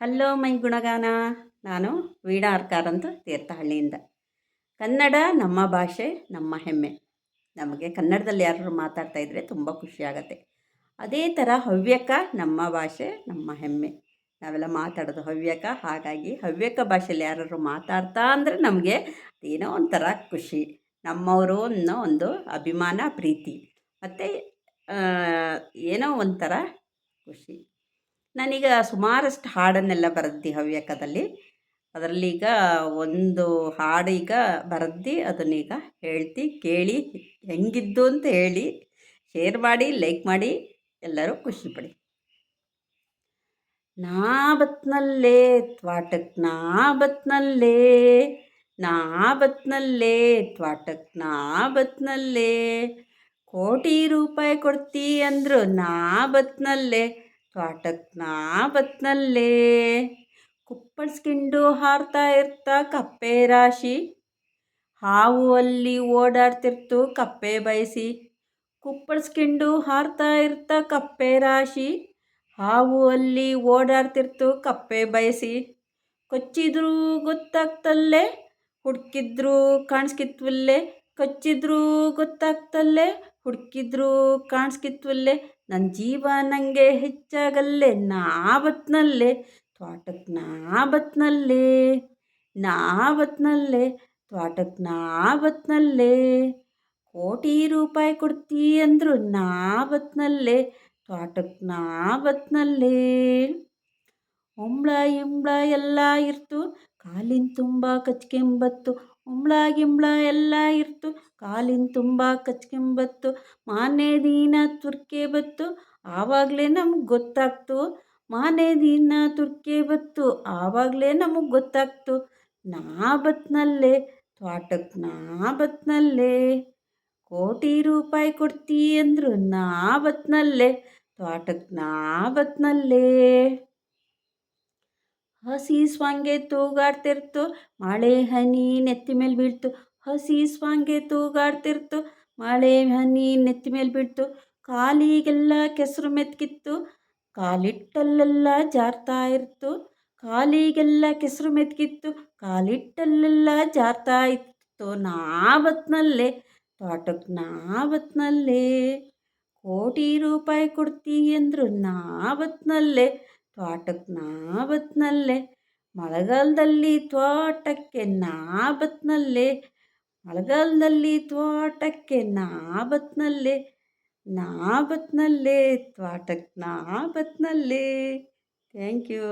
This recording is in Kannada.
ಹಲೋ ಮೈ ಗುಣಗಾನ. ನಾನು ವೀಣಾ ಅರ್ಕಾರ್ ಅಂತ ತೀರ್ಥಹಳ್ಳಿಯಿಂದ. ಕನ್ನಡ ನಮ್ಮ ಭಾಷೆ, ನಮ್ಮ ಹೆಮ್ಮೆ. ನಮಗೆ ಕನ್ನಡದಲ್ಲಿ ಯಾರಾದ್ರು ಮಾತಾಡ್ತಾ ಇದ್ದರೆ ತುಂಬ ಖುಷಿಯಾಗತ್ತೆ ಅದೇ ಥರ ಹವ್ಯಕ ನಮ್ಮ ಭಾಷೆ, ನಮ್ಮ ಹೆಮ್ಮೆ. ನಾವೆಲ್ಲ ಮಾತಾಡೋದು ಹವ್ಯಕ. ಹಾಗಾಗಿ ಹವ್ಯಕ ಭಾಷೆಯಲ್ಲಿ ಯಾರಾದ್ರು ಮಾತಾಡ್ತಾ ಅಂದರೆ ನಮಗೆ ಏನೋ ಒಂಥರ ಖುಷಿ. ನಮ್ಮವರು ಅನ್ನೋ ಒಂದು ಅಭಿಮಾನ, ಪ್ರೀತಿ. ಮತ್ತು ಏನೋ ಒಂಥರ ಖುಷಿ. ನಾನೀಗ ಸುಮಾರಷ್ಟು ಹಾಡನ್ನೆಲ್ಲ ಬರೆದು ಹವ್ಯಕದಲ್ಲಿ. ಈಗ ಒಂದು ಹಾಡು ಈಗ ಬರೆದು ಅದನ್ನೀಗ ಹೇಳ್ತಿ, ಕೇಳಿ, ಹೆಂಗಿದ್ದು ಅಂತ ಹೇಳಿ, ಶೇರ್ ಮಾಡಿ, ಲೈಕ್ ಮಾಡಿ, ಎಲ್ಲರೂ ಖುಷಿಪಡಿ ನಾ ಬತ್ನಲ್ಲೇ ತ್ವಾಟಕ್ ನಾ ಬತ್ನಲ್ಲೇ ನಾ ಬತ್ನಲ್ಲೇ ತ್ವಾಟಕ್ ನಾ ಬತ್ನಲ್ಲೇ ಕೋಟಿ ರೂಪಾಯಿ ಕೊಡ್ತೀ ಅಂದರು ನಾ ಬತ್ನಲ್ಲೇ ತ್ವಾಟಕ್ಕೆ ನಾ ಬತ್ನಲ್ಲೇ ಕುಪ್ಪಳಿಸ್ಕೊಂಡು ಹಾರ್ತಾ ಇರ್ತಾ ಕಪ್ಪೆ ರಾಶಿ. ಹಾವು ಅಲ್ಲಿ ಓಡಾಡ್ತಿರ್ತು ಕಪ್ಪೆ ಬಯಸಿ. ಕುಪ್ಪಳಿಸ್ಕೊಂಡು ಹಾರ್ತಾ ಇರ್ತಾ ಕಪ್ಪೆ ರಾಶಿ. ಹಾವು ಅಲ್ಲಿ ಓಡಾಡ್ತಿರ್ತು ಕಪ್ಪೆ ಬಯಸಿ. ಕೊಚ್ಚಿದ್ರೂ ಗೊತ್ತಾಗ್ತಲ್ಲೇ, ಹುಡುಕಿದ್ರೂ ಕಾಣಿಸ್ಕಿತ್ವಲ್ಲೇ. ಕೊಚ್ಚಿದ್ರೂ ಗೊತ್ತಾಗ್ತಲ್ಲೇ ಹುಡುಕಿದ್ರೂ ಕಾಣಿಸ್ಕಿತ್ವಲ್ಲೇ ನನ್ನ ಜೀವ ನನಗೆ ಹೆಚ್ಚಾಗಲ್ಲೇ, ನಾ ಬತ್ನಲ್ಲೇ ತ್ವಾಟಕ್ಕೆ ನಾ ಬತ್ನಲ್ಲೇ ನಾ ತ್ವಾಟಕ್ಕೆ ನಾ ಬತ್ನಲ್ಲೇ ಕೋಟಿ ರೂಪಾಯಿ ಕೊಡ್ತೀ ಅಂದರು ನಾ ಬತ್ನಲ್ಲೇ ತ್ವಾಟಕ್ಕೆ ನಾ ಬತ್ನಲ್ಲೇ ಇಂಬ್ಳ ಎಲ್ಲ ಇರ್ತು, ಕಾಲಿನ ತುಂಬ ಕಚ್ಕೆಂಬತ್ತು ಉಂಬ್ಳ ಗಿಂಬ್ಳ ಎಲ್ಲ ಇರ್ತು. ಕಾಲಿನ ತುಂಬ ಕಚ್ಕೆಂಬತ್ತು ಮಾನೆ ದಿನ ತುರ್ಕೆ ಬತ್ತು. ಆವಾಗಲೇ ನಮ್ಗೆ ಗೊತ್ತಾಗ್ತು. ಮಾನೆ ದಿನ ತುರ್ಕೆ ಬತ್ತು. ಆವಾಗಲೇ ನಮಗೆ ಗೊತ್ತಾಗ್ತು. ನಾ ಬತ್ನಲ್ಲೇ ತ್ವಾಟಕ್ಕೆ ನಾ ಬತ್ನಲ್ಲೇ. ಕೋಟಿ ರೂಪಾಯಿ ಕೊಡ್ತೀ ಅಂದರು ನಾ ಬತ್ನಲ್ಲೇ ತ್ವಾಟಕ್ಕೆ ನಾ ಬತ್ನಲ್ಲೇ. ಹಸಿ ಸ್ವಾಂಗೆ ತೂಗಾಡ್ತಿರ್ತು, ಮಳೆ ಹನಿ ನೆತ್ತಿ ಮೇಲೆ ಬೀಳ್ತು. ಹಸಿ ಸ್ವಾಂಗೆ ತೂಗಾಡ್ತಿರ್ತು, ಮಳೆ ಹನಿ ನೆತ್ತಿ ಮೇಲೆ ಬೀಳ್ತು. ಕಾಲಿಗೆಲ್ಲ ಕೆಸರು ಮೆತ್ಕಿತ್ತು ಕಾಲಿಟ್ಟಲ್ಲೆಲ್ಲ ಜಾರ್ತಾ ಇರ್ತು. ಕಾಲಿಗೆಲ್ಲ ಕೆಸರು ಮೆತ್ಕಿತ್ತು ಕಾಲಿಟ್ಟಲ್ಲೆಲ್ಲ ಜಾರ್ತಾ ಇತ್ತು. ನಾ ಬತ್ನಲ್ಲೇ ತೋಟಕ್ಕೆ ನಾ ಬತ್ನಲ್ಲೇ ಕೋಟಿ ರೂಪಾಯಿ ಕೊಡ್ತೀ ಅಂದರು ನಾ ಬತ್ನಲ್ಲೇ ತೋಟಕ್ಕೆ ನಾ ಬತ್ನಲ್ಲೇ ಮಳೆಗಾಲದಲ್ಲಿ ತ್ವಾಟಕ್ಕೆ ನಾ ಬತ್ನಲ್ಲೇ ಮಳೆಗಾಲದಲ್ಲಿ ತ್ವಾಟಕ್ಕೆ ನಾ ಬತ್ನಲ್ಲೇ ನಾ ಬತ್ನಲ್ಲೇ ತ್ವಾಟಕ್ಕೆ ನಾ ಬತ್ನಲ್ಲೇ ಥ್ಯಾಂಕ್ ಯು.